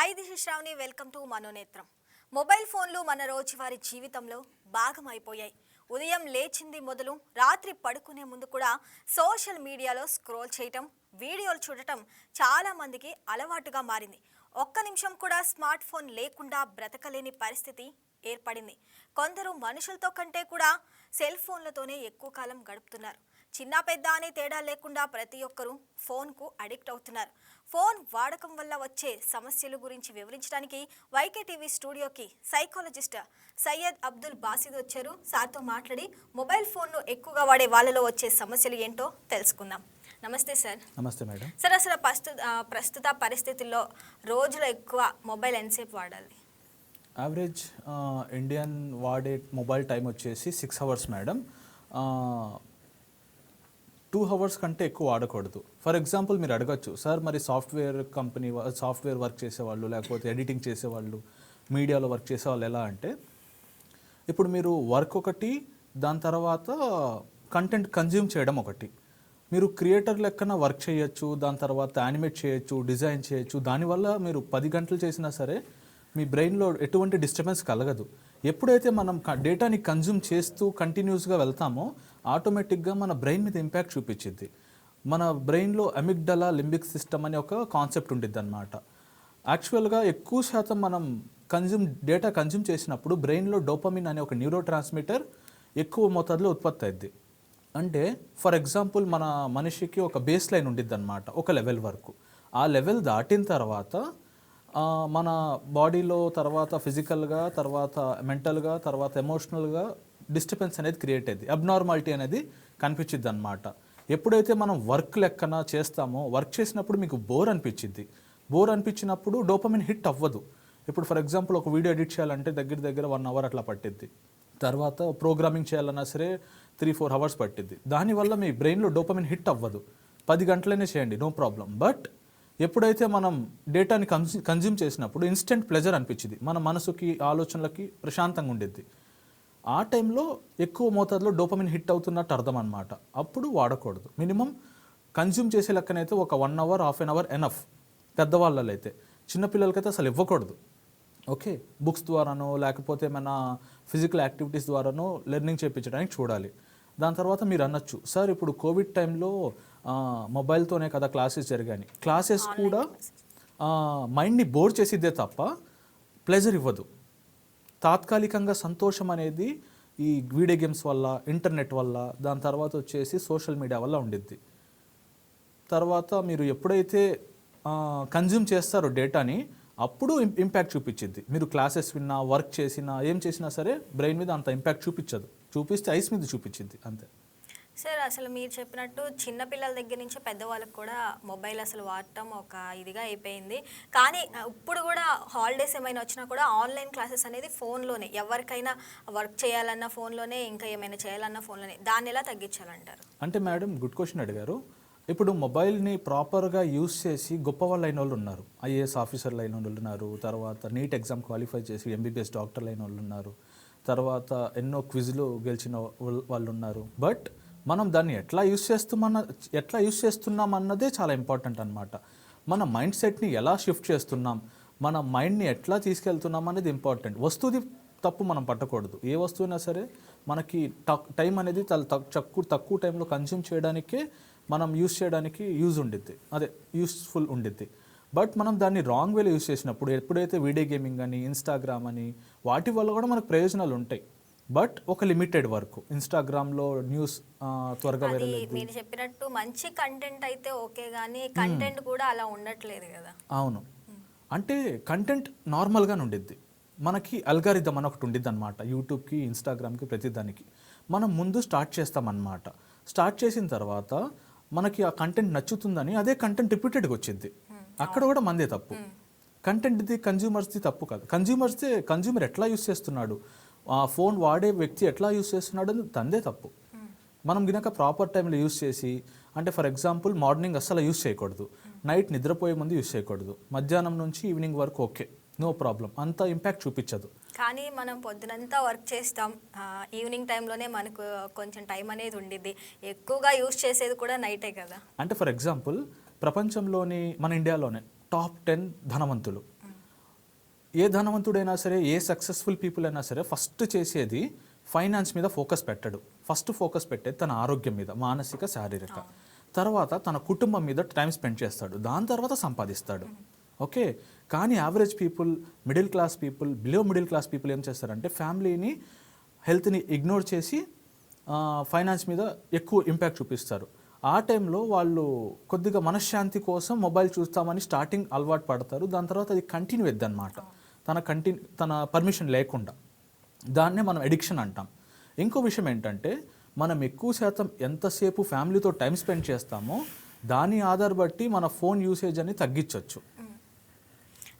Hi Disha Shravani welcome to మనోనేత్రం mobile ఫోన్లు మన రోజువారి జీవితంలో భాగం అయిపోయాయి ఉదయం లేచింది మొదలు రాత్రి పడుకునే ముందు కూడా సోషల్ మీడియాలో స్క్రోల్ చేయటం వీడియోలు చూడటం చాలా మందికి అలవాటుగా మారింది. ఒక్క నిమిషం కూడా స్మార్ట్ ఫోన్ లేకుండా బ్రతకలేని పరిస్థితి ఏర్పడింది. కొందరు మనుషులతో కంటే కూడా సెల్ ఫోన్లతోనే ఎక్కువ కాలం గడుపుతున్నారు. చిన్న పెద్ద అనే తేడా లేకుండా ప్రతి ఒక్కరూ ఫోన్కు అడిక్ట్ అవుతున్నారు. ఫోన్ వాడకం వల్ల వచ్చే సమస్యల గురించి వివరించడానికి వైకే టీవీ స్టూడియోకి సైకాలజిస్ట్ సయ్యద్ అబ్దుల్ బాసిద్ వచ్చారు. సార్తో మాట్లాడి మొబైల్ ఫోన్ను ఎక్కువగా వాడే వాళ్ళలో వచ్చే సమస్యలు ఏంటో తెలుసుకుందాం. నమస్తే సార్. నమస్తే మేడం. సార్ అసలు ప్రస్తుత ప్రస్తుత పరిస్థితుల్లో రోజులో ఎక్కువ మొబైల్ ఎంతసేపు వాడాలి? యావరేజ్ ఇండియన్ వాడే మొబైల్ టైం వచ్చేసి six hours madam. Two hours కంటే ఎక్కువ వాడకూడదు ఫర్ ఎగ్జాంపుల్ మీరు అడగచ్చు సార్ మరి సాఫ్ట్వేర్ కంపెనీ సాఫ్ట్వేర్ వర్క్ చేసేవాళ్ళు లేకపోతే ఎడిటింగ్ చేసేవాళ్ళు మీడియాలో వర్క్ చేసేవాళ్ళు ఎలా అంటే ఇప్పుడు మీరు వర్క్ ఒకటి దాని తర్వాత కంటెంట్ కన్జ్యూమ్ చేయడం ఒకటి. మీరు క్రియేటర్ లెక్కన వర్క్ చేయొచ్చు దాని తర్వాత యానిమేట్ చేయొచ్చు డిజైన్ చేయొచ్చు దానివల్ల మీరు పది గంటలు చేసినా సరే మీ బ్రెయిన్లో ఎటువంటి డిస్టర్బెన్స్ కలగదు. ఎప్పుడైతే మనం డేటాని కన్జ్యూమ్ చేస్తూ కంటిన్యూస్గా వెళ్తామో ఆటోమేటిక్గా మన బ్రెయిన్ మీద ఇంపాక్ట్ చూపించింది. మన బ్రెయిన్లో అమిగ్డలా లింబిక్ సిస్టమ్ అనే ఒక కాన్సెప్ట్ ఉండిద్ది అనమాట యాక్చువల్గా ఎక్కువ శాతం మనం కన్జ్యూమ్ డేటా కన్జ్యూమ్ చేసినప్పుడు బ్రెయిన్లో డోపమిన్ అనే ఒక న్యూరో ట్రాన్స్మిటర్ ఎక్కువ మోతాదులో ఉత్పత్తి అయింది అంటే ఫర్ ఎగ్జాంపుల్ మన మనిషికి ఒక బేస్ లైన్ ఉండిద్ది అనమాట ఒక లెవెల్ వరకు. ఆ లెవెల్ దాటిన తర్వాత మన బాడీలో తర్వాత ఫిజికల్గా తర్వాత మెంటల్గా తర్వాత ఎమోషనల్గా డిస్టర్బెన్స్ అనేది క్రియేట్ అయ్యింది. అబ్నార్మాలిటీ అనేది కనిపించిద్ది అనమాట ఎప్పుడైతే మనం వర్క్ లెక్కన చేస్తామో వర్క్ చేసినప్పుడు మీకు బోర్ అనిపించింది. బోర్ అనిపించినప్పుడు డోపమిన్ హిట్ అవ్వదు. ఇప్పుడు ఫర్ ఎగ్జాంపుల్ ఒక వీడియో ఎడిట్ చేయాలంటే దగ్గర దగ్గర వన్ అవర్ అట్లా పట్టిద్ది. తర్వాత ప్రోగ్రామింగ్ చేయాలన్నా సరే త్రీ ఫోర్ అవర్స్ పట్టిద్ది. దానివల్ల మీ బ్రెయిన్లో డోపమిన్ హిట్ అవ్వదు. పది గంటలనే చేయండి నో ప్రాబ్లం. బట్ ఎప్పుడైతే మనం డేటాని కన్జ్యూ కన్జ్యూమ్ చేసినప్పుడు ఇన్స్టెంట్ ప్లెజర్ అనిపించింది మన మనసుకి ఆలోచనలకి ప్రశాంతంగా ఉండేది. ఆ టైంలో ఎక్కువ మోతాదులో డోపమిన్ హిట్ అవుతున్నట్టు అర్థం అనమాట అప్పుడు వాడకూడదు. మినిమం కన్జ్యూమ్ చేసే లెక్కనైతే ఒక one hour half an hour enough పెద్దవాళ్ళలో అయితే చిన్నపిల్లలకైతే అసలు ఇవ్వకూడదు. ఓకే బుక్స్ ద్వారానో లేకపోతే మన ఫిజికల్ యాక్టివిటీస్ ద్వారానో లెర్నింగ్ చేయించడానికి చూడాలి. దాని తర్వాత మీరు అనొచ్చు సార్ ఇప్పుడు కోవిడ్ టైంలో మొబైల్తోనే కదా క్లాసెస్ జరిగాయి. క్లాసెస్ కూడా మైండ్ని బోర్ చేసిద్దే తప్ప ప్లెజర్ ఇవ్వదు. తాత్కాలికంగా సంతోషం అనేది ఈ వీడియో గేమ్స్ వల్ల ఇంటర్నెట్ వల్ల దాని తర్వాత వచ్చేసి సోషల్ మీడియా వల్ల ఉండిద్ది. తర్వాత మీరు ఎప్పుడైతే కన్జ్యూమ్ చేస్తారో డేటాని అప్పుడు ఇంపాక్ట్ చూపించింది మీరు క్లాసెస్ విన్నా వర్క్ చేసినా ఏం చేసినా సరే బ్రెయిన్ మీద అంత ఇంపాక్ట్ చూపించదు చూపిస్తే ఐస్ మీద చూపించింది అంతే. సార్ అసలు మీరు చెప్పినట్టు చిన్నపిల్లల దగ్గర నుంచి పెద్దవాళ్ళకి కూడా మొబైల్ అసలు వాడటం ఒక ఇదిగా అయిపోయింది. కానీ ఇప్పుడు కూడా హాలిడేస్ ఏమైనా వచ్చినా కూడా ఆన్లైన్ క్లాసెస్ అనేది ఫోన్లోనే ఎవరికైనా వర్క్ చేయాలన్నా ఫోన్లోనే ఇంకా ఏమైనా చేయాలన్నా ఫోన్లోనే దాన్ని ఎలా తగ్గించాలంటారు? అంటే మేడం గుడ్ క్వశ్చన్ అడిగారు. ఇప్పుడు మొబైల్ని ప్రాపర్గా యూస్ చేసి గొప్ప వాళ్ళు అయిన వాళ్ళు ఉన్నారు. ఐఏఎస్ ఆఫీసర్లు అయిన వాళ్ళు ఉన్నారు. తర్వాత నీట్ ఎగ్జామ్ క్వాలిఫై చేసి ఎంబీబీఎస్ డాక్టర్లు అయిన వాళ్ళు ఉన్నారు. తర్వాత ఎన్నో క్విజ్లు గెలిచిన వాళ్ళు ఉన్నారు. బట్ మనం దాన్ని ఎట్లా యూస్ చేస్తున్న ఎట్లా యూస్ చేస్తున్నాం అన్నదే చాలా ఇంపార్టెంట్ అనమాట మన మైండ్ సెట్ని ఎలా షిఫ్ట్ చేస్తున్నాం మన మైండ్ని ఎట్లా తీసుకెళ్తున్నాం అనేది ఇంపార్టెంట్. వస్తువుది తప్పు మనం పట్టకూడదు. ఏ వస్తువునా సరే మనకి టైం అనేది తక్కువ తక్కువ టైంలో కన్జ్యూమ్ చేయడానికే మనం యూస్ చేయడానికి యూజ్ ఉండిద్ది. అదే యూస్ఫుల్ ఉండిద్ది. బట్ మనం దాన్ని రాంగ్ వేలో యూస్ చేసినప్పుడు ఎప్పుడైతే వీడియో గేమింగ్ అని ఇన్స్టాగ్రామ్ అని వాటి వల్ల కూడా మనకు ప్రయోజనాలు ఉంటాయి. బట్ ఒక లిమిటెడ్ వరకు. ఇన్స్టాగ్రామ్లో న్యూస్ త్వరగా మీరు చెప్పినట్టు మంచి కంటెంట్ అయితే ఓకే కానీ కంటెంట్ కూడా అలా ఉండట్లేదు కదా. అవును. అంటే కంటెంట్ నార్మల్గానే ఉండిద్ది. మనకి అల్గారిథం అని ఒకటి ఉండిద్ది అనమాట యూట్యూబ్కి ఇన్స్టాగ్రామ్కి ప్రతిదానికి. మనం ముందు స్టార్ట్ చేస్తామన్నమాట. స్టార్ట్ చేసిన తర్వాత మనకి ఆ కంటెంట్ నచ్చుతుందని అదే కంటెంట్ రిపీటెడ్గా వచ్చింది అక్కడ కూడా మందే తప్పు. కంటెంట్ది కన్జ్యూమర్స్ది తప్పు కాదు. కన్జ్యూమర్స్ది కన్జ్యూమర్ ఎట్లా యూస్ చేస్తున్నాడు? ఆ ఫోన్ వాడే వ్యక్తి ఎట్లా యూస్ చేస్తున్నాడు అని తందే తప్పు. మనం గినక ప్రాపర్ టైంలో యూస్ చేసి అంటే ఫర్ ఎగ్జాంపుల్ మార్నింగ్ అస్సలు యూస్ చేయకూడదు. నైట్ నిద్రపోయే ముందు యూస్ చేయకూడదు. మధ్యాహ్నం నుంచి ఈవినింగ్ వరకు ఓకే నో ప్రాబ్లం. అంత ఇంపాక్ట్ చూపించదు. కానీ మనం పొద్దునంతా వర్క్ చేస్తాం. ఈవినింగ్ టైంలోనే మనకు కొంచెం టైం అనేది ఉండిద్ది. ఎక్కువగా యూస్ చేసేది కూడా నైటే కదా. అంటే ఫర్ ఎగ్జాంపుల్ ప్రపంచంలోని మన ఇండియాలోనే టాప్ టెన్ ధనవంతులు. ఏ ధనవంతుడైనా సరే ఏ సక్సెస్ఫుల్ పీపుల్ అయినా సరే ఫస్ట్ చేసేది ఫైనాన్స్ మీద ఫోకస్ పెట్టడు. ఫస్ట్ ఫోకస్ పెట్టేది తన ఆరోగ్యం మీద మానసిక శారీరక. తర్వాత తన కుటుంబం మీద టైం స్పెండ్ చేస్తాడు. దాని తర్వాత సంపాదిస్తాడు. ఓకే? కానీ average people middle class people below middle class people ఏం చేస్తారంటే ఫ్యామిలీని హెల్త్ని ఇగ్నోర్ చేసి ఫైనాన్స్ మీద ఎక్కువ ఇంపాక్ట్ చూపిస్తారు. ఆ టైంలో వాళ్ళు కొద్దిగా మనశ్శాంతి కోసం మొబైల్ చూస్తామని స్టార్టింగ్ అలవాటు పడతారు. దాని తర్వాత అది కంటిన్యూ అనమాట తన కంటిన్యూ తన పర్మిషన్ లేకుండా. దాన్నే మనం ఎడిక్షన్ అంటాం. ఇంకో విషయం ఏంటంటే మనం ఎక్కువ శాతం ఎంతసేపు ఫ్యామిలీతో టైం స్పెండ్ చేస్తామో దాని ఆధార్ బట్టి మన ఫోన్ యూసేజ్ అని తగ్గించవచ్చు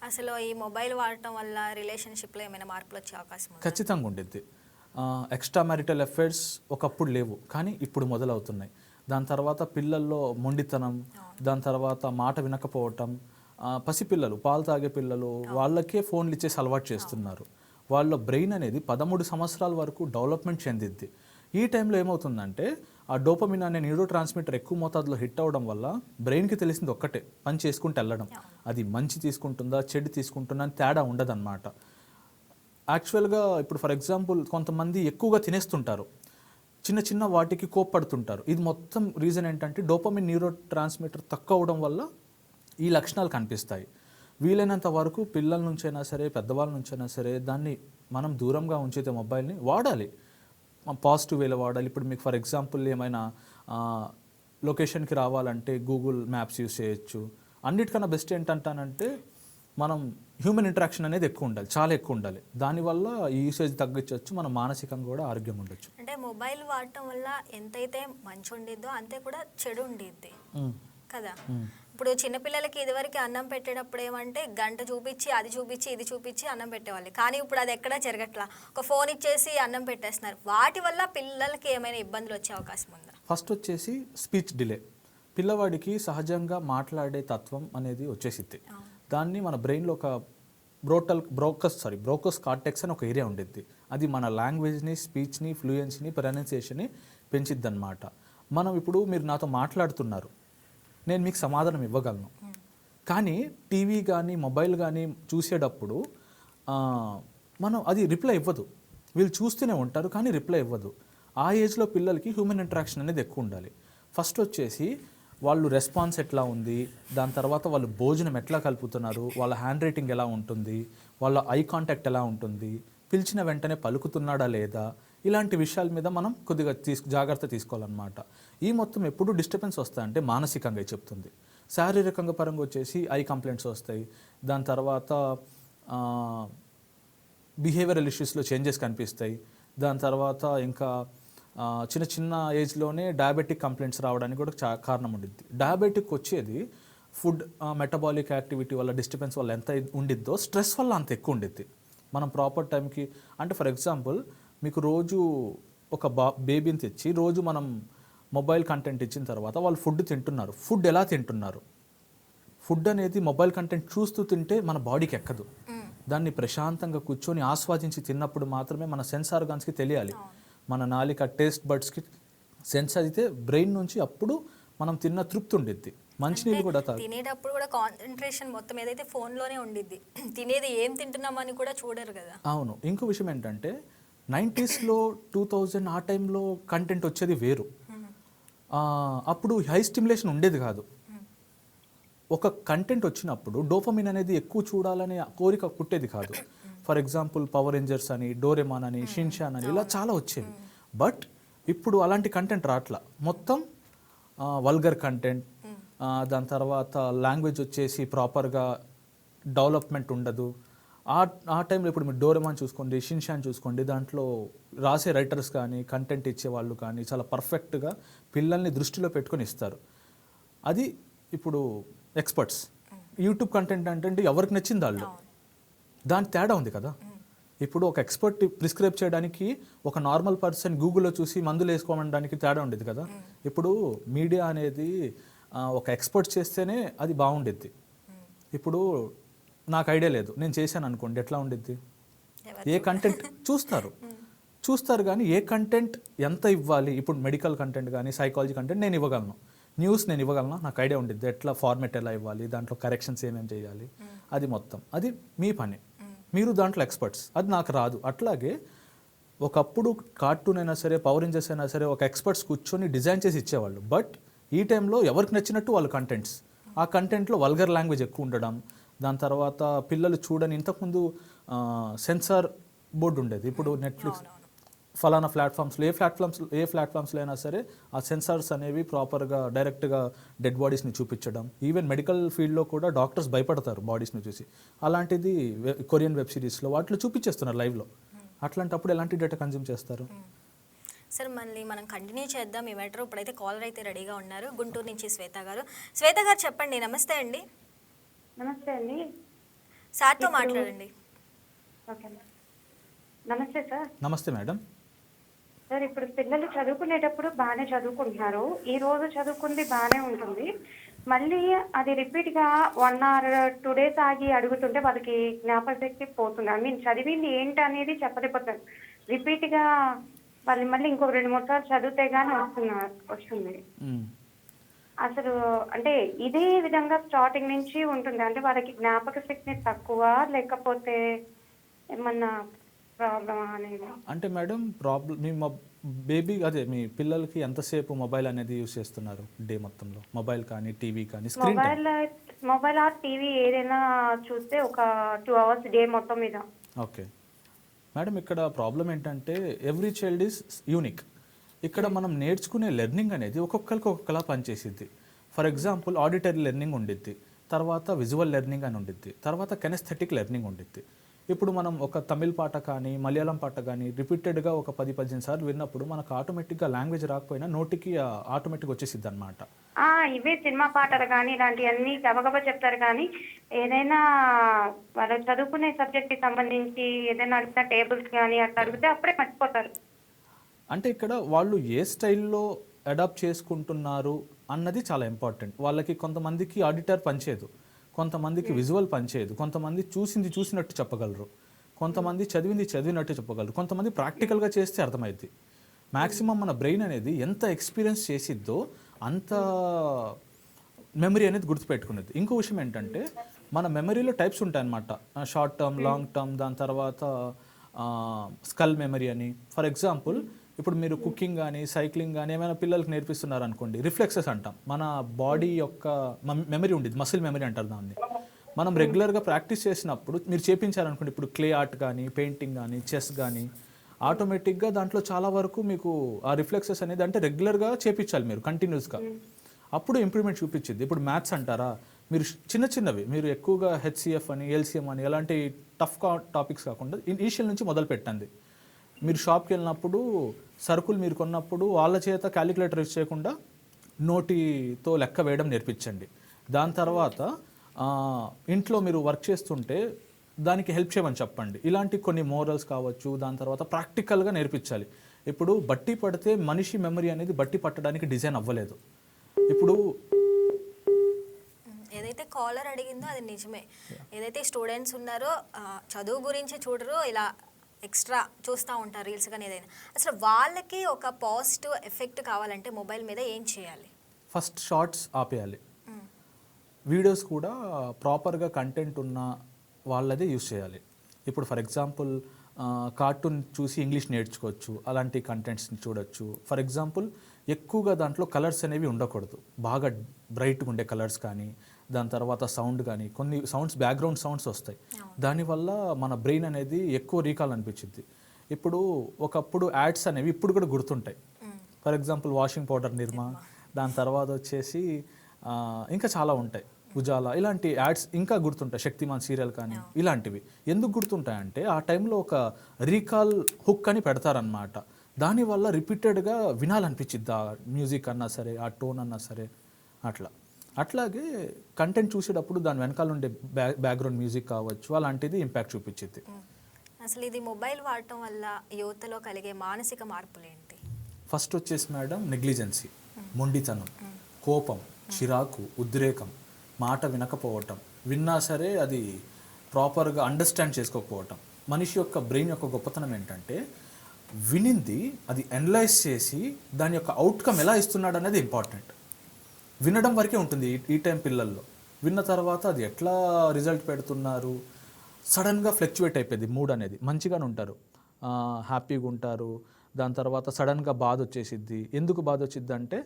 అసలు ఈ మొబైల్ వాడటం వల్ల రిలేషన్షిప్లో ఏమైనా మార్పులు వచ్చే అవకాశం ఖచ్చితంగా ఉండిద్ది. ఎక్స్ట్రా మ్యారిటల్ అఫైర్స్ ఒకప్పుడు లేవు కానీ ఇప్పుడు మొదలవుతున్నాయి. దాని తర్వాత పిల్లల్లో మొండితనం దాని తర్వాత మాట వినకపోవటం పసిపిల్లలు పాలు తాగే పిల్లలు వాళ్ళకే ఫోన్లు ఇచ్చేసి అలవాటు చేస్తున్నారు. వాళ్ళ బ్రెయిన్ అనేది పదమూడు సంవత్సరాల వరకు డెవలప్మెంట్ చెందిద్ది. ఈ టైంలో ఏమవుతుందంటే ఆ డోపమిన్ అనే న్యూరో ట్రాన్స్మిటర్ ఎక్కువ మోతాదులో హిట్ అవ్వడం వల్ల బ్రెయిన్కి తెలిసింది ఒక్కటే పని చేసుకుంటూ వెళ్ళడం. అది మంచి తీసుకుంటుందా చెడు తీసుకుంటుందా అని తేడా ఉండదన్నమాట. యాక్చువల్గా ఇప్పుడు ఫర్ ఎగ్జాంపుల్ కొంతమంది ఎక్కువగా తినేస్తుంటారు. చిన్న చిన్న వాటికి కోప్పడుతుంటారు. ఇది మొత్తం రీజన్ ఏంటంటే డోపమిన్ న్యూరో ట్రాన్స్మిటర్ తక్కువ అవడం వల్ల ఈ లక్షణాలు కనిపిస్తాయి. వీలైనంత వరకు పిల్లల నుంచైనా సరే పెద్దవాళ్ళ నుంచైనా సరే దాన్ని మనం దూరంగా ఉంచితే మొబైల్ని వాడాలి. పాజిటివ్ వేలో వాడాలి. ఇప్పుడు మీకు ఫర్ ఎగ్జాంపుల్ ఏమైనా లొకేషన్కి రావాలంటే గూగుల్ మ్యాప్స్ యూస్ చేయొచ్చు. అన్నిటికన్నా బెస్ట్ ఏంటంటానంటే మనం హ్యూమన్ ఇంటరాక్షన్ అనేది ఎక్కువ ఉండాలి. చాలా ఎక్కువ ఉండాలి. దానివల్ల ఈ యూసేజ్ తగ్గించవచ్చు మన మానసికంగా కూడా ఆరోగ్యం ఉండొచ్చు. అంటే మొబైల్ వాడటం వల్ల ఎంతైతే మంచి ఉండిద్దో అంతే కూడా చెడు ఉండిద్ది. కదా? ఇప్పుడు చిన్నపిల్లలకి ఇదివరకు అన్నం పెట్టేటప్పుడు ఏమంటే గంట చూపించి అది చూపించి ఇది చూపించి అన్నం పెట్టేవాళ్ళు. కానీ ఇప్పుడు అది ఎక్కడా జరగట్లా. ఒక ఫోన్ ఇచ్చేసి అన్నం పెట్టేస్తున్నారు. వాటి వల్ల పిల్లలకి ఏమైనా ఇబ్బందులు వచ్చే అవకాశం ఉందా? ఫస్ట్ వచ్చేసి స్పీచ్ డిలే. పిల్లవాడికి సహజంగా మాట్లాడే తత్వం అనేది వచ్చేసిద్ది. దాన్ని మన బ్రెయిన్లో ఒక బ్రోటల్ బ్రోకస్ సారీ బ్రోకస్ కార్టెక్స్ అని ఒక ఏరియా ఉండిద్ది. అది మన లాంగ్వేజ్ని స్పీచ్ని ఫ్లూయెన్సీని ప్రొనౌన్సియేషన్ని పెంచిద్ది అనమాట మనం ఇప్పుడు మీరు నాతో మాట్లాడుతున్నారు. నేను మీకు సమాధానం ఇవ్వగలను. కానీ టీవీ కానీ మొబైల్ కానీ చూసేటప్పుడు మనం అది రిప్లై ఇవ్వదు. వీళ్ళు చూస్తూనే ఉంటారు కానీ రిప్లై ఇవ్వదు. ఆ ఏజ్లో పిల్లలకి హ్యూమన్ ఇంటరాక్షన్ అనేది ఎక్కువ ఉండాలి. ఫస్ట్ వచ్చేసి వాళ్ళు రెస్పాన్స్ ఎట్లా ఉంది దాని తర్వాత వాళ్ళు భోజనం ఎట్లా కలుపుతున్నారు వాళ్ళ హ్యాండ్ రైటింగ్ ఎలా ఉంటుంది వాళ్ళ ఐ కాంటాక్ట్ ఎలా ఉంటుంది పిలిచిన వెంటనే పలుకుతున్నాడా లేదా ఇలాంటి విషయాల మీద మనం కొద్దిగా తీసు జాగ్రత్త తీసుకోవాలన్నమాట. ఈ మొత్తం ఎప్పుడు డిస్టర్బెన్స్ వస్తాయంటే మానసికంగా చెప్తుంది. శారీరకంగా పరంగా వచ్చేసి ఐ కంప్లైంట్స్ వస్తాయి. దాని తర్వాత బిహేవియరల్ ఇష్యూస్లో చేంజెస్ కనిపిస్తాయి. దాని తర్వాత ఇంకా చిన్న చిన్న ఏజ్లోనే డయాబెటిక్ కంప్లైంట్స్ రావడానికి కూడా చా కారణం ఉండిద్ది. డయాబెటిక్ వచ్చేది ఫుడ్ మెటబాలిక్ యాక్టివిటీ వల్ల డిస్టర్బెన్స్ వల్ల ఎంత ఉండిద్దో స్ట్రెస్ వల్ల అంత ఎక్కువ ఉండిద్ది. మనం ప్రాపర్ టైంకి అంటే ఫర్ ఎగ్జాంపుల్ మీకు రోజు ఒక బా బేబీని తెచ్చి రోజు మనం మొబైల్ కంటెంట్ ఇచ్చిన తర్వాత వాళ్ళు ఫుడ్ తింటున్నారు. ఫుడ్ ఎలా తింటున్నారు? ఫుడ్ అనేది మొబైల్ కంటెంట్ చూస్తూ తింటే మన బాడీకి ఎక్కదు. దాన్ని ప్రశాంతంగా కూర్చొని ఆస్వాదించి తిన్నప్పుడు మాత్రమే మన సెన్స్ ఆర్గాన్స్కి తెలియాలి. మన నాలిక టేస్ట్ బడ్స్కి సెన్స్ అయితే బ్రెయిన్ నుంచి అప్పుడు మనం తిన్న తృప్తి ఉండిద్ది. మంచినీళ్ళు కూడా తినేటప్పుడు కూడా కాన్సన్ట్రేషన్ మొత్తం ఏదైతే ఫోన్లోనే ఉండిద్ది. తినేది ఏం తింటున్నామని కూడా చూడరు కదా. అవును. ఇంకో విషయం ఏంటంటే నైంటీస్లో టూ థౌజండ్ ఆ టైంలో కంటెంట్ వచ్చేది వేరు. అప్పుడు హై స్టిమ్యులేషన్ ఉండేది కాదు. ఒక కంటెంట్ వచ్చినప్పుడు డోపమిన్ అనేది ఎక్కువ చూడాలనే కోరిక పుట్టేది కాదు. ఫర్ ఎగ్జాంపుల్ పవర్ రేంజర్స్ అని డోరెమాన్ అని షిన్షాన్ అని ఇలా చాలా వచ్చేవి. బట్ ఇప్పుడు అలాంటి కంటెంట్ రాట్లా. మొత్తం వల్గర్ కంటెంట్ దాని తర్వాత లాంగ్వేజ్ వచ్చేసి ప్రాపర్గా డెవలప్మెంట్ ఉండదు. ఆ ఆ టైంలో ఇప్పుడు మీరు డోరెమాన్ చూసుకోండి షిన్షాన్ చూసుకోండి దాంట్లో రాసే రైటర్స్ కానీ కంటెంట్ ఇచ్చే వాళ్ళు కానీ చాలా పర్ఫెక్ట్గా పిల్లల్ని దృష్టిలో పెట్టుకొని ఇస్తారు. అది ఇప్పుడు ఎక్స్పర్ట్స్ యూట్యూబ్ కంటెంట్ అంటే ఎవరికి నచ్చింది వాళ్ళు? దాని తేడా ఉంది కదా. ఇప్పుడు ఒక ఎక్స్పర్ట్ ప్రిస్క్రైబ్ చేయడానికి ఒక నార్మల్ పర్సన్ గూగుల్లో చూసి మందులు వేసుకోమనడానికి తేడా ఉండేది కదా. ఇప్పుడు మీడియా అనేది ఒక ఎక్స్పర్ట్ చేస్తేనే అది బాగుండిద్ది. ఇప్పుడు నాకు ఐడియా లేదు. నేను చేశాను అనుకోండి ఎట్లా ఉండిద్ది? ఏ కంటెంట్ చూస్తారు. చూస్తారు కానీ ఏ కంటెంట్ ఎంత ఇవ్వాలి? ఇప్పుడు మెడికల్ కంటెంట్ కానీ సైకాలజీ కంటెంట్ నేను ఇవ్వగలను. న్యూస్ నేను ఇవ్వగలను? నాకు ఐడియా ఉండిద్ది. ఎట్లా ఫార్మెట్ ఎలా ఇవ్వాలి? దాంట్లో కరెక్షన్స్ ఏమేమి చేయాలి? అది మొత్తం. అది మీ పని. మీరు దాంట్లో ఎక్స్పర్ట్స్ అది నాకు రాదు. అట్లాగే ఒకప్పుడు కార్టూన్ అయినా సరే పవర్ రేంజర్స్ అయినా సరే ఒక ఎక్స్పర్ట్స్ కూర్చొని డిజైన్ చేసి ఇచ్చేవాళ్ళు. బట్ ఈ టైంలో ఎవరికి నచ్చినట్టు వాళ్ళ కంటెంట్స్ ఆ కంటెంట్లో వల్గర్ లాంగ్వేజ్ ఎక్కువ ఉండడం దాని తర్వాత పిల్లలు చూడని ఇంతకుముందు సెన్సార్ బోర్డు ఉండేది. ఇప్పుడు నెట్ఫ్లిక్స్ ఫలానా ప్లాట్ఫామ్స్లో ఏ ప్లాట్ఫామ్స్ ఏ ప్లాట్ఫామ్స్లో అయినా సరే ఆ సెన్సార్స్ అనేవి ప్రాపర్గా డైరెక్ట్గా డెడ్ బాడీస్ని చూపించడం. ఈవెన్ మెడికల్ ఫీల్డ్లో కూడా డాక్టర్స్ భయపడతారు బాడీస్ని చూసి. అలాంటిది కొరియన్ వెబ్ సిరీస్లో వాటిలో చూపించేస్తున్నారు లైవ్లో. అట్లాంటప్పుడు ఎలాంటి డేటా కన్జ్యూమ్ చేస్తారు? సార్ మళ్ళీ మనం కంటిన్యూ చేద్దాం. ఈ మ్యాటర్ ఇప్పుడైతే కాలర్ అయితే రెడీగా ఉన్నారు. గుంటూరు నుంచి శ్వేత గారు. శ్వేత గారు చెప్పండి నమస్తే అండి. నమస్తే అండి. సార్తో మాట్లాడండి. ఓకే. నమస్తే సార్. నమస్తే మేడం. సార్ ఇప్పుడు పిల్లలు చదువుకునేటప్పుడు బాగానే చదువుకుంటున్నారు. ఈ రోజు చదువుకుంది బాగానే ఉంటుంది. మళ్ళీ అది రిపీట్గా వన్ అవర్ టూ డేస్ ఆగి అడుగుతుంటే వాళ్ళకి జ్ఞాపక శక్తి పోతుంది. ఐ మీన్ చదివింది ఏంటి అనేది చెప్పలేకపోతారు. రిపీట్గా వాళ్ళు మళ్ళీ ఇంకొక రెండు మూడు సార్లు చదివితే గానీ వస్తున్నా వస్తుంది. అసలు అంటే ఇదే విధంగా స్టార్టింగ్ నుంచి ఉంటుంది. అంటే వాళ్ళకి జ్ఞాపక శక్తి తక్కువ లేకపోతే ఏమన్నా ప్రాబ్లమా అనేది? అంటే మేడం ప్రాబ్లం మీ బేబీ అదే మీ పిల్లలకి ఎంతసేపు మొబైల్ అనేది యూస్ చేస్తున్నారు డే మొత్తంలో? మొబైల్ కానీ టీవీ కానీ screen mobile mobile or TV ఏదైనా చూస్తే ఒక టూ అవర్స్ డే మొత్తం మీద. ఓకే మేడం ఇక్కడ ప్రాబ్లం ఏంటంటే ఎవ్రీ చైల్డ్ ఈజ్ యూనిక్ ఇక్కడ మనం నేర్చుకునే లెర్నింగ్ అనేది ఒక్కొక్కరికి ఒక్కొక్కలా పనిచేసిద్ది. ఫర్ ఎగ్జాంపుల్ ఆడిటరీ లెర్నింగ్ ఉండిద్ది తర్వాత విజువల్ లెర్నింగ్ అని ఉండిద్ది తర్వాత కెనస్థెటిక్ లెర్నింగ్ ఉండిద్ది. ఇప్పుడు మనం ఒక తమిళ్ పాట కానీ మలయాళం పాట కానీ రిపీటెడ్గా ఒక పది పదిహేను సార్లు విన్నప్పుడు మనకు ఆటోమేటిక్గా లాంగ్వేజ్ రాకపోయినా నోటికి ఆటోమేటిక్ వచ్చేసిద్ది అనమాట ఇవే సినిమా పాటలు కానీ ఇలాంటివన్నీ గబగబ చెప్తారు కానీ ఏదైనా వాళ్ళు చదువుకునే సబ్జెక్ట్కి సంబంధించి ఏదైనా అడిగితే టేబుల్స్ కానీ అట్లా అడిగితే అప్పుడే మర్చిపోతారు. అంటే ఇక్కడ వాళ్ళు ఏ స్టైల్లో అడాప్ట్ చేసుకుంటున్నారు అన్నది చాలా ఇంపార్టెంట్. వాళ్ళకి కొంతమందికి ఆడిటర్ పనిచేయదు కొంతమందికి విజువల్ పనిచేయదు కొంతమంది చూసింది చూసినట్టు చెప్పగలరు కొంతమంది చదివింది చదివినట్టు చెప్పగలరు కొంతమంది ప్రాక్టికల్గా చేస్తే అర్థమైద్ది. మ్యాక్సిమం మన బ్రెయిన్ అనేది ఎంత ఎక్స్పీరియన్స్ చేసిద్దో అంత మెమరీ అనేది గుర్తుపెట్టుకునేది. ఇంకో విషయం ఏంటంటే మన మెమరీలో టైప్స్ ఉంటాయన్నమాట. షార్ట్ టర్మ్ లాంగ్ టర్మ్ దాని తర్వాత స్కల్ మెమరీ అని. ఫర్ ఎగ్జాంపుల్ ఇప్పుడు మీరు కుకింగ్ కానీ సైక్లింగ్ కానీ ఏమైనా పిల్లలకి నేర్పిస్తున్నారు అనుకోండి రిఫ్లెక్సెస్ అంటాం. మన బాడీ యొక్క మెమరీ ఉండేది మసిల్ మెమరీ అంటారు దాన్ని. మనం రెగ్యులర్గా ప్రాక్టీస్ చేసినప్పుడు మీరు చేపించారనుకోండి ఇప్పుడు క్లే ఆర్ట్ కానీ పెయింటింగ్ కానీ చెస్ కానీ ఆటోమేటిక్గా దాంట్లో చాలా వరకు మీకు ఆ రిఫ్లెక్సెస్ అనేది అంటే రెగ్యులర్గా చేపించాలి మీరు కంటిన్యూస్గా అప్పుడు ఇంప్రూవ్మెంట్ చూపించింది. ఇప్పుడు మ్యాథ్స్ అంటారా? మీరు చిన్న చిన్నవి మీరు ఎక్కువగా హెచ్సిఎఫ్ అని ఎల్సిఎం అని ఎలాంటి టఫ్ టాపిక్స్ కాకుండా ఇనిషియల్ నుంచి మొదలు పెట్టండి మీరు షాప్కి వెళ్ళినప్పుడు సరుకులు మీరు కొన్నప్పుడు వాళ్ళ చేత క్యాలిక్యులేటర్ యూజ్ చేయకుండా నోటితో లెక్క వేయడం నేర్పించండి. దాని తర్వాత ఇంట్లో మీరు వర్క్ చేస్తుంటే దానికి హెల్ప్ చేయమని చెప్పండి. ఇలాంటి కొన్ని మోరల్స్ కావచ్చు దాని తర్వాత ప్రాక్టికల్గా నేర్పించాలి. ఇప్పుడు బట్టి పడితే మనిషి మెమరీ అనేది బట్టి పట్టడానికి డిజైన్ అవ్వలేదు. ఇప్పుడు ఏదైతే కాలర్ అడిగిందో అది నిజమే. ఏదైతే స్టూడెంట్స్ ఉన్నారో చదువు గురించి చూడరు ఇలా ఎక్స్ట్రా చూస్తూ ఉంటారు రీల్స్ కానీ ఏదైనా. అసలు వాళ్ళకి ఒక పాజిటివ్ ఎఫెక్ట్ కావాలంటే మొబైల్ మీద ఏం చేయాలి? ఫస్ట్ షార్ట్స్ ఆపేయాలి. వీడియోస్ కూడా ప్రాపర్గా కంటెంట్ ఉన్న వాళ్ళదే యూస్ చేయాలి. ఇప్పుడు ఫర్ ఎగ్జాంపుల్ కార్టూన్ చూసి ఇంగ్లీష్ నేర్చుకోవచ్చు అలాంటి కంటెంట్స్ని చూడొచ్చు. ఫర్ ఎగ్జాంపుల్ ఎక్కువగా దాంట్లో కలర్స్ అనేవి ఉండకూడదు. బాగా బ్రైట్గా ఉండే కలర్స్ కానీ దాని తర్వాత సౌండ్ కానీ కొన్ని సౌండ్స్ బ్యాక్గ్రౌండ్ సౌండ్స్ వస్తాయి. దానివల్ల మన బ్రెయిన్ అనేది ఎక్కువ రీకాల్ అనిపించింది ఇప్పుడు ఒకప్పుడు యాడ్స్ అనేవి ఇప్పుడు కూడా గుర్తుంటాయి. For example washing powder Nirma దాని తర్వాత వచ్చేసి ఇంకా చాలా ఉంటాయి. ఉజాలా ఇలాంటి యాడ్స్ ఇంకా గుర్తుంటాయి. శక్తిమాన్ సీరియల్ కానీ ఇలాంటివి. ఎందుకు గుర్తుంటాయంటే ఆ టైంలో ఒక రీకాల్ హుక్ అని పెడతారనమాట దానివల్ల రిపీటెడ్గా వినాలనిపించిద్ది. ఆ మ్యూజిక్ అన్నా సరే ఆ టోన్ అన్నా సరే అట్లా. అట్లాగే కంటెంట్ చూసేటప్పుడు దాని వెనకాల ఉండే బ్యాక్ బ్యాక్గ్రౌండ్ మ్యూజిక్ కావచ్చు అలాంటిది ఇంపాక్ట్ చూపించింది. అసలు ఇది మొబైల్ వాడటం వల్ల యువతలో కలిగే మానసిక మార్పులు ఏంటి? ఫస్ట్ వచ్చేసి మేడం నెగ్లిజెన్సీ మొండితనం కోపం చిరాకు ఉద్రేకం మాట వినకపోవటం విన్నా సరే అది ప్రాపర్గా అండర్స్టాండ్ చేసుకోకపోవటం. మనిషి యొక్క బ్రెయిన్ యొక్క గొప్పతనం ఏంటంటే వినింది అది అనలైజ్ చేసి దాని యొక్క అవుట్కమ్ ఎలా ఇస్తున్నాడు అనేది ఇంపార్టెంట్ వినడం వరకే ఉంటుంది ఈ- టైం పిల్లల్లో. విన్న తర్వాత అది ఎట్లా రిజల్ట్ పెడుతున్నారు? సడన్గా ఫ్లక్చువేట్ అయిపోయింది మూడ్ అనేది. మంచిగానే ఉంటారు. హ్యాపీగా ఉంటారు. దాని తర్వాత సడన్గా బాధ వచ్చేసిద్ది. ఎందుకు బాధ వచ్చింది అంటే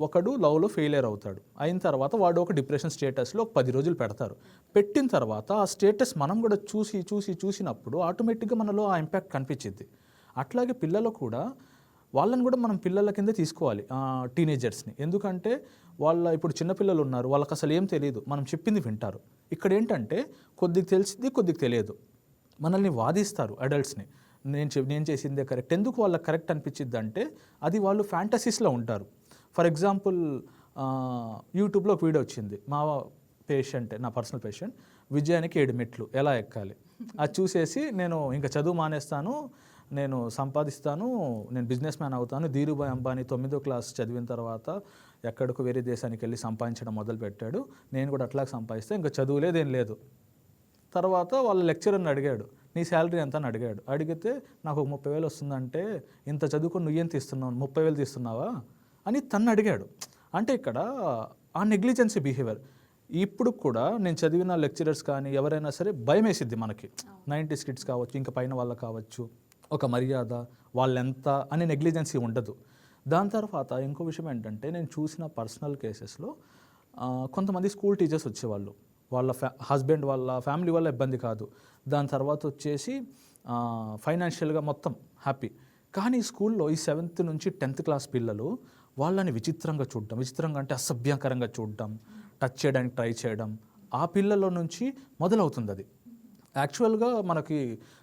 ఒకడు లవ్లో ఫెయిలియర్ అవుతాడు. అయిన తర్వాత వాడు ఒక డిప్రెషన్ స్టేటస్లో ఒక పది రోజులు పెడతారు. పెట్టిన తర్వాత ఆ స్టేటస్ మనం కూడా చూసి చూసి చూసినప్పుడు ఆటోమేటిక్గా మనలో ఆ ఇంపాక్ట్ కనిపించింది అట్లాగే పిల్లలు కూడా వాళ్ళని కూడా మనం పిల్లల కింద తీసుకోవాలి టీనేజర్స్ని ఎందుకంటే వాళ్ళ ఇప్పుడు చిన్నపిల్లలు ఉన్నారు వాళ్ళకి అసలు ఏం తెలియదు. మనం చెప్పింది వింటారు. ఇక్కడ ఏంటంటే కొద్దిగా తెలిసింది కొద్దిగా తెలియదు. మనల్ని వాదిస్తారు అడల్ట్స్ని నేను చెప్ నేను చేసిందే కరెక్ట్ ఎందుకు వాళ్ళకి కరెక్ట్ అనిపించింది అంటే అది వాళ్ళు ఫ్యాంటసీస్లో ఉంటారు. ఫర్ ఎగ్జాంపుల్ యూట్యూబ్లో ఒక వీడియో వచ్చింది. మా పేషెంట్ నా పర్సనల్ పేషెంట్ విజయానికి ఏడు మెట్లు ఎలా ఎక్కాలి? అది చూసేసి నేను ఇంకా చదువు మానేస్తాను నేను సంపాదిస్తాను నేను బిజినెస్ మ్యాన్ అవుతాను. ధీరుభాయ్ అంబానీ తొమ్మిదో క్లాస్ చదివిన తర్వాత ఎక్కడికో వేరే దేశానికి వెళ్ళి సంపాదించడం మొదలు పెట్టాడు నేను కూడా అట్లాగే సంపాదిస్తే ఇంకా చదువు లేదు తర్వాత వాళ్ళ లెక్చరర్ని అడిగాడు నీ శాలరీ ఎంత? అని అడిగాడు. అడిగితే నాకు ఒక ముప్పై వేలు వస్తుందంటే ఇంత చదువుకొని నువ్వేం తీస్తున్నావు? ముప్పై వేలు తీస్తున్నావా? అని తన్ను అడిగాడు. అంటే ఇక్కడ ఆ నెగ్లిజెన్సీ బిహేవియర్ ఇప్పుడు కూడా నేను చదివిన లెక్చరర్స్ కానీ ఎవరైనా సరే భయం వేసిద్ది మనకి నైంటీస్ కిడ్స్ కావచ్చు ఇంకా పైన వాళ్ళకి కావచ్చు. ఒక మర్యాద వాళ్ళెంత అనే నెగ్లిజెన్సీ ఉండదు. దాని తర్వాత ఇంకో విషయం ఏంటంటే నేను చూసిన పర్సనల్ కేసెస్లో కొంతమంది స్కూల్ టీచర్స్ వచ్చేవాళ్ళు. వాళ్ళ ఫ్యా హస్బెండ్ వాళ్ళ ఫ్యామిలీ వల్ల ఇబ్బంది కాదు. దాని తర్వాత వచ్చేసి ఫైనాన్షియల్గా మొత్తం హ్యాపీ. కానీ స్కూల్లో ఈ సెవెంత్ నుంచి టెన్త్ క్లాస్ పిల్లలు వాళ్ళని విచిత్రంగా చూడడం. విచిత్రంగా అంటే అసభ్యకరంగా చూడడం టచ్ చేయడానికి ట్రై చేయడం. ఆ పిల్లల నుంచి మొదలవుతుంది అది యాక్చువల్గా మనకి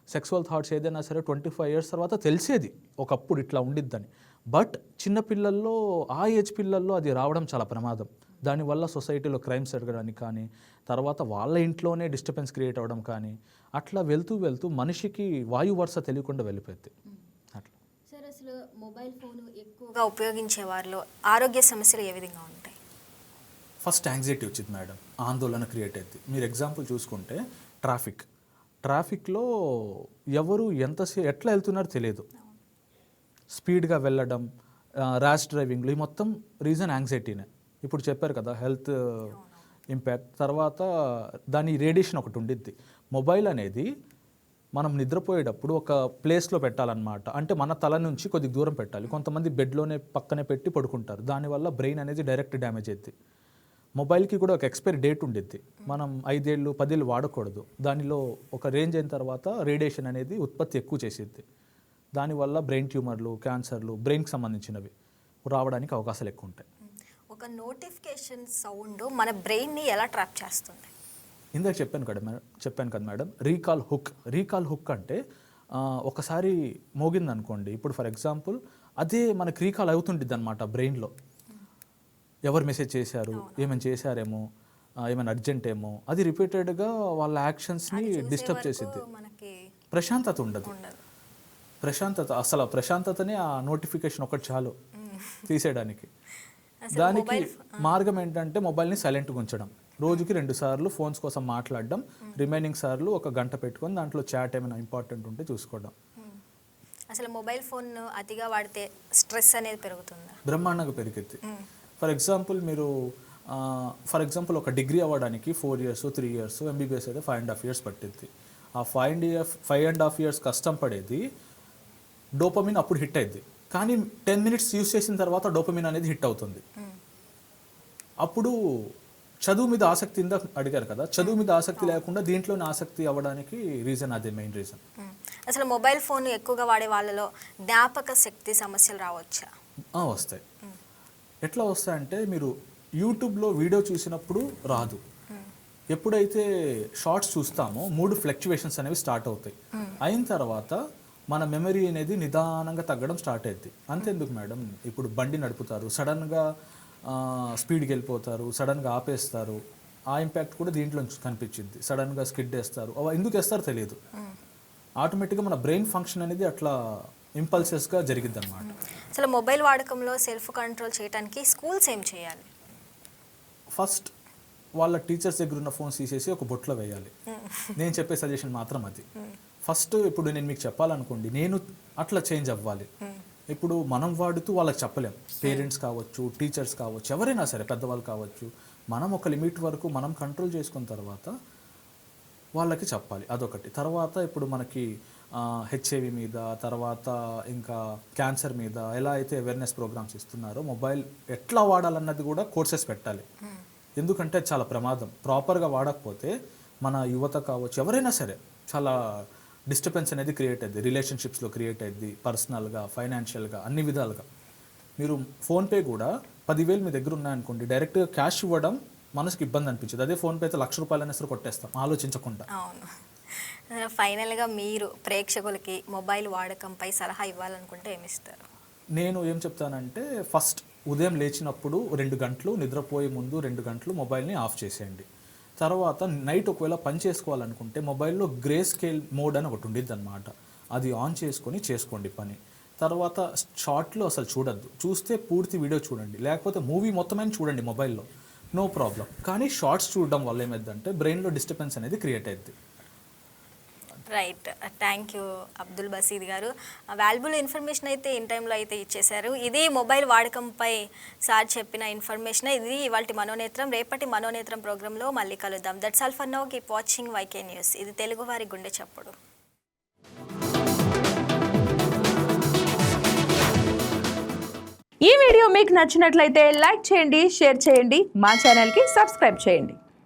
సెక్సువల్ థాట్స్ ఏదైనా సరే ట్వంటీ ఫైవ్ ఇయర్స్ తర్వాత తెలిసేది ఒకప్పుడు ఇట్లా ఉండిద్దని. బట్ చిన్న పిల్లల్లో ఆ ఏజ్ పిల్లల్లో అది రావడం చాలా ప్రమాదం. దానివల్ల సొసైటీలో క్రైమ్స్ జరగడానికి కానీ తర్వాత వాళ్ళ ఇంట్లోనే డిస్టర్బెన్స్ క్రియేట్ అవ్వడం కానీ అట్లా వెళ్తూ వెళ్తూ మనిషికి వాయు వరుస తెలియకుండా వెళ్ళిపోద్ది అట్లా. సార్ అసలు మొబైల్ ఫోన్ ఎక్కువగా ఉపయోగించే వారిలో ఆరోగ్య సమస్యలు ఏ విధంగా ఉంటాయి? ఫస్ట్ యాంగ్జైటీ వచ్చింది మేడం. ఆందోళన క్రియేట్ అయింది మీరు ఎగ్జాంపుల్ చూసుకుంటే ట్రాఫిక్. ట్రాఫిక్లో ఎవరు ఎంతసే ఎట్లా వెళ్తున్నారో తెలియదు. స్పీడ్గా వెళ్ళడం ర్యాష్ డ్రైవింగ్లో ఈ మొత్తం రీజన్ యాంగ్జైటీనే ఇప్పుడు చెప్పారు కదా హెల్త్ ఇంపాక్ట్ తర్వాత దాని రేడియేషన్ ఒకటి ఉండిద్ది. మొబైల్ అనేది మనం నిద్రపోయేటప్పుడు ఒక ప్లేస్లో పెట్టాలన్నమాట. అంటే మన తల నుంచి కొద్దిగా దూరం పెట్టాలి. కొంతమంది బెడ్లోనే పక్కనే పెట్టి పడుకుంటారు. దానివల్ల బ్రెయిన్ అనేది డైరెక్ట్ డ్యామేజ్ అవుద్ది మొబైల్కి కూడా ఒక ఎక్స్పైరీ డేట్ ఉండిద్ది. మనం ఐదేళ్ళు పదేళ్ళు వాడకూడదు. దానిలో ఒక రేంజ్ అయిన తర్వాత రేడియేషన్ అనేది ఉత్పత్తి ఎక్కువ చేసిద్ది. దానివల్ల బ్రెయిన్ ట్యూమర్లు క్యాన్సర్లు బ్రెయిన్కి సంబంధించినవి రావడానికి అవకాశాలు ఎక్కువ ఉంటాయి. ఒక నోటిఫికేషన్ సౌండ్ మన బ్రెయిన్ని ఎలా ట్రాప్ చేస్తుంది? ఇందాక చెప్పాను కదా మేడం చెప్పాను కదా madam recall hook. Recall hook అంటే ఒకసారి మోగింది అనుకోండి ఇప్పుడు ఫర్ ఎగ్జాంపుల్ అదే మనకి రీకాల్ అవుతుంటుంది అనమాట బ్రెయిన్లో. ఎవరు మెసేజ్ చేశారు? ఏమైనా చేశారేమో? ఏమైనా అర్జెంట్ ఏమో అది రిపీటెడ్గా వాళ్ళ యాక్షన్స్ని డిస్టర్బ్ చేసిద్ది. ప్రశాంతత ఉండదు. ప్రశాంతత అసలు ఆ ప్రశాంతతనే ఆ నోటిఫికేషన్ ఒకటి చాలు తీసేయడానికి. దానికి మార్గం ఏంటంటే మొబైల్ని సైలెంట్గా ఉంచడం. రోజుకి రెండు సార్లు ఫోన్స్ కోసం మాట్లాడడం రిమైనింగ్ సార్లు ఒక గంట పెట్టుకొని దాంట్లో చాట్ ఏమైనా ఇంపార్టెంట్ ఉంటే చూసుకోవడం. అసలు మొబైల్ ఫోన్ అతిగా వాడితే స్ట్రెస్ అనేది పెరుగుతుందా? బ్రహ్మాండంగా పెరిగిద్ది. ఫర్ ఎగ్జాంపుల్ మీరు ఫర్ ఎగ్జాంపుల్ ఒక డిగ్రీ అవ్వడానికి four years three years MBBS అయితే ఫైవ్ అండ్ హాఫ్ ఇయర్స్ పట్టిద్ది. ఆ five and year five and half years కష్టం పడేది డోపమిన్ అప్పుడు హిట్ అయింది కానీ టెన్ మినిట్స్ యూస్ చేసిన తర్వాత డోపమిన్ అనేది హిట్ అవుతుంది. అప్పుడు చదువు మీద ఆసక్తి ఇందా అడిగారు కదా. చదువు మీద ఆసక్తి లేకుండా దీంట్లోనే ఆసక్తి అవ్వడానికి రీజన్ అదే మెయిన్ రీజన్. అసలు మొబైల్ ఫోన్ ఎక్కువగా వాడే వాళ్ళలో జ్ఞాపక శక్తి సమస్యలు రావచ్చా? వస్తాయి. ఎట్లా వస్తాయంటే మీరు యూట్యూబ్లో వీడియో చూసినప్పుడు రాదు. ఎప్పుడైతే షార్ట్స్ చూస్తామో మూడు ఫ్లక్చువేషన్స్ అనేవి స్టార్ట్ అవుతాయి. అయిన తర్వాత మన మెమరీ అనేది నిదానంగా తగ్గడం స్టార్ట్ అవుద్ది అంతెందుకు మేడం? ఇప్పుడు బండి నడుపుతారు సడన్గా స్పీడ్కి వెళ్ళిపోతారు సడన్గా ఆపేస్తారు. ఆ ఇంపాక్ట్ కూడా దీంట్లో కనిపించింది సడన్గా స్కిడ్ వేస్తారు. అవి ఎందుకు వేస్తారో తెలియదు. ఆటోమేటిక్గా మన బ్రెయిన్ ఫంక్షన్ అనేది అట్లా ఇంపల్సెస్గా జరిగిద్ది అనమాట అసలు మొబైల్ వాడకంలో సెల్ఫ్ కంట్రోల్ చేయడానికి స్కూల్స్ ఏం చేయాలి? ఫస్ట్ వాళ్ళ టీచర్స్ దగ్గర ఉన్న ఫోన్స్ తీసేసి ఒక బొట్లో వేయాలి. నేను చెప్పే సజెషన్ మాత్రం అది. ఫస్ట్ ఇప్పుడు నేను మీకు చెప్పాలనుకోండి నేను అట్లా చేంజ్ అవ్వాలి. ఇప్పుడు మనం వాడుతూ వాళ్ళకి చెప్పలేం. పేరెంట్స్ కావచ్చు టీచర్స్ కావచ్చు ఎవరైనా సరే పెద్దవాళ్ళు కావచ్చు మనం ఒక లిమిట్ వరకు మనం కంట్రోల్ చేసుకున్న తర్వాత వాళ్ళకి చెప్పాలి. అదొకటి. తర్వాత ఇప్పుడు మనకి హెచ్ఐవి మీద తర్వాత ఇంకా క్యాన్సర్ మీద ఎలా అయితే అవేర్నెస్ ప్రోగ్రామ్స్ ఇస్తున్నారో మొబైల్ ఎట్లా వాడాలన్నది కూడా కోర్సెస్ పెట్టాలి. ఎందుకంటే అది చాలా ప్రమాదం. ప్రాపర్గా వాడకపోతే మన యువత కావచ్చు ఎవరైనా సరే చాలా డిస్టర్బెన్స్ అనేది క్రియేట్ అయింది రిలేషన్షిప్స్లో క్రియేట్ అయింది పర్సనల్గా ఫైనాన్షియల్గా అన్ని విధాలుగా. మీరు ఫోన్పే కూడా పదివేలు మీ దగ్గర ఉన్నాయనుకోండి డైరెక్ట్గా క్యాష్ ఇవ్వడం మనసుకి ఇబ్బంది అనిపించదు. అదే ఫోన్పే అయితే లక్ష రూపాయలు అనేసరి కొట్టేస్తాం. ఆలోచించకుండా. ఫైనల్గా మీరు ప్రేక్షకులకి మొబైల్ వాడకంపై సలహా ఇవ్వాలనుకుంటే ఏమిస్తారు నేను ఏం చెప్తానంటే ఫస్ట్ ఉదయం లేచినప్పుడు రెండు గంటలు నిద్రపోయే ముందు రెండు గంటలు మొబైల్ని ఆఫ్ చేసేయండి. తర్వాత నైట్ ఒకవేళ పని చేసుకోవాలనుకుంటే మొబైల్లో గ్రే స్కేల్ మోడ్ అని ఒకటి ఉండిద్ది అనమాట అది ఆన్ చేసుకొని చేసుకోండి పని. తర్వాత షార్ట్లో అసలు చూడద్దు. చూస్తే పూర్తి వీడియో చూడండి. లేకపోతే మూవీ మొత్తమైన చూడండి మొబైల్లో. No problem. కానీ షార్ట్స్ చూడడం వల్ల ఏమైందంటే బ్రెయిన్లో డిస్టర్బెన్స్ అనేది క్రియేట్ అయింది right thank you Abdul Baseed గారు. Uh, వాల్యుబుల్ ఇన్ఫర్మేషన్ అయితే ఇన్ టైంలో అయితే ఇచ్చేశారు. ఇది మొబైల్ వాడకంపై సార్ చెప్పిన ఇన్ఫర్మేషన్ ఇది ఇవాళ మనోనేత్రం రేపటి మనోనేత్రం ప్రోగ్రాంలో మళ్ళీ కలుద్దాం. That's all for now keep watching YK news ఇది తెలుగువారి గుండె చప్పుడు. ఈ వీడియో మీకు నచ్చినట్లయితే లైక్ చేయండి షేర్ చేయండి. మా ఛానల్కి సబ్స్క్రైబ్ చేయండి.